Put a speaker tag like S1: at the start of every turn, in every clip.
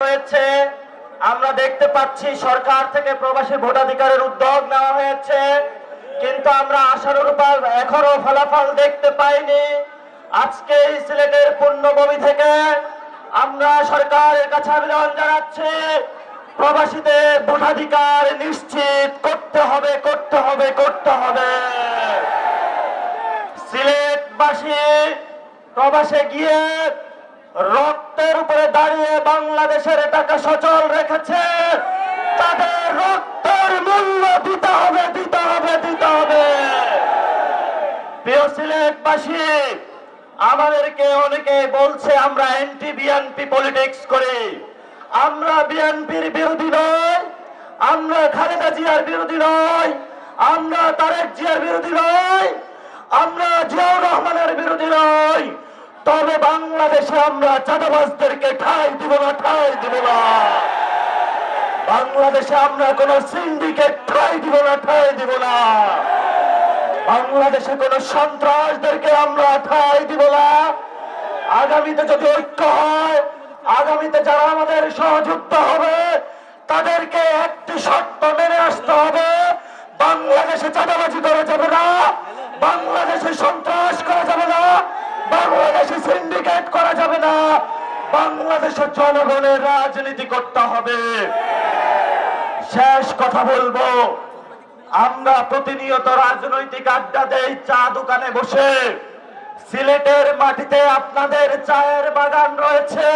S1: হয়েছে। আমরা দেখতে পাচ্ছি সরকার থেকে প্রবাসী ভোটাধিকারের উদ্যোগ নেওয়া হয়েছে। কিন্তু আমরা আশানুরূপ এখনও ফলাফল দেখতে পাইনি। আজকে সিলেটের পূর্ণভূমি থেকে আমরা সরকারের কাছে আবেদন জানাচ্ছি, প্রবাসীদের ভোটাধিকার নিশ্চিত করতে হবে করতে হবে করতে হবে। সিলেটবাসী প্রবাসে গিয়ে উপরে দাঁড়িয়ে বাংলাদেশের টাকা সচল রেখেছে। তাদের রক্তের মূল্য দিতে হবে দিতে হবে দিতে হবে। প্রিয় সিলেটবাসী, আমাদেরকে অনেকে বলছে আমরা এন্টি বিএনপি পলিটিক্স করি। আমরা বিএনপির বিরোধী নই, আমরা খালেদা জিয়ার বিরোধী নয় আমরা তারেক জিয়ার বিরোধী নই, আমরা জিয়াউর রহমানের বিরোধী নই। তবে বাংলাদেশে আমরা চাঁদাবাজদেরকে ঠাই দিব না, ঠাই দিব না। বাংলাদেশে আমরা কোন সিন্ডিকেট ঠাই দিব না, ঠাই দিব না। বাংলাদেশে কোন সন্ত্রাসদেরকে আমরা ঠাই দিব না। আগামীতে যদি ঐক্য হয়, আগামীতে যারা আমাদের সহযুক্ত হবে, তাদেরকে একটি শর্ত মেনে আসতে হবে বাংলাদেশে চাঁদাবাজি করা যাবে না বাংলাদেশে সন্ত্রাস করা যাবে না বাংলাদেশে সিন্ডিকেট না, বাংলাদেশের জনগণের রাজনীতি করতে হবে। শেষ কথা বলব, আমরা প্রতিনিয়ত রাজনৈতিক আড্ডা দেই, চা দোকানে বসে। সিলেটের মাটিতে আপনাদের চায়ের বাগান রয়েছে।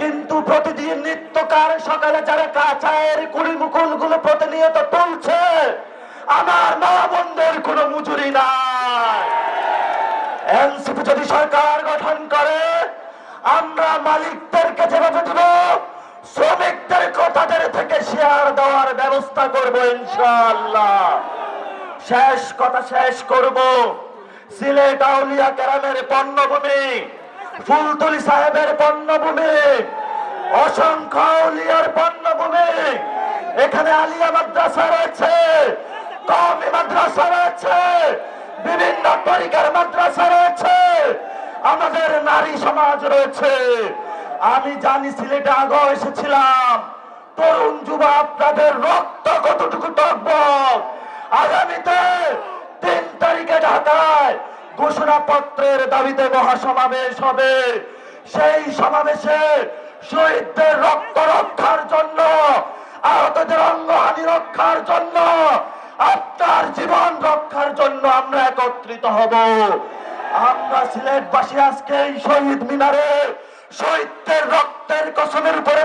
S1: কিন্তু প্রতিদিন নিত্যকার সকালে যারা চায়ের কুড়ি মুকুলগুলো প্রতিনিয়ত তুলছে, আমার মা বোনদের কোনো মজুরি নাই। এনসিপি যদি সরকার আমরা মালিকদেরকে যেভাবে দিব শ্রমিকদেরকে তাদের থেকে শেয়ার দেওয়ার ব্যবস্থা করব ইনশাআল্লাহ। শেষ কথা শেষ করব। সিলেট আউলিয়া কেরামের পণ্যভূমি, ফুলতলি সাহেবের পণ্যভূমি, অসংখ্য আউলিয়ার পণ্যভূমি, এখানে আলিয়া মাদ্রাসা রয়েছে কমি মাদ্রাসা রয়েছে, বিভিন্ন তরিকার মাদ্রাসা রয়েছে আমাদের নারী সমাজ রয়েছে। আমি জানি সিলেটে আগে এসেছিলাম। তরুণ যুবা আপনাদের রক্ত কতটুকু টকবক? আগামীতে তিন তারিখে ঢাকায় ঘোষণাপত্রের দাবিতে মহাসমাবেশ হবে। সেই সমাবেশে শহীদদের রক্ত রক্ষার জন্য, আহতদের অঙ্গহানি রক্ষার জন্য, আপনার জীবন রক্ষার জন্য আমরা একত্রিত হব। আমরা সিলেটবাসী আজকে এই শহীদ মিনারে শহীদদের রক্তের কসমের উপরে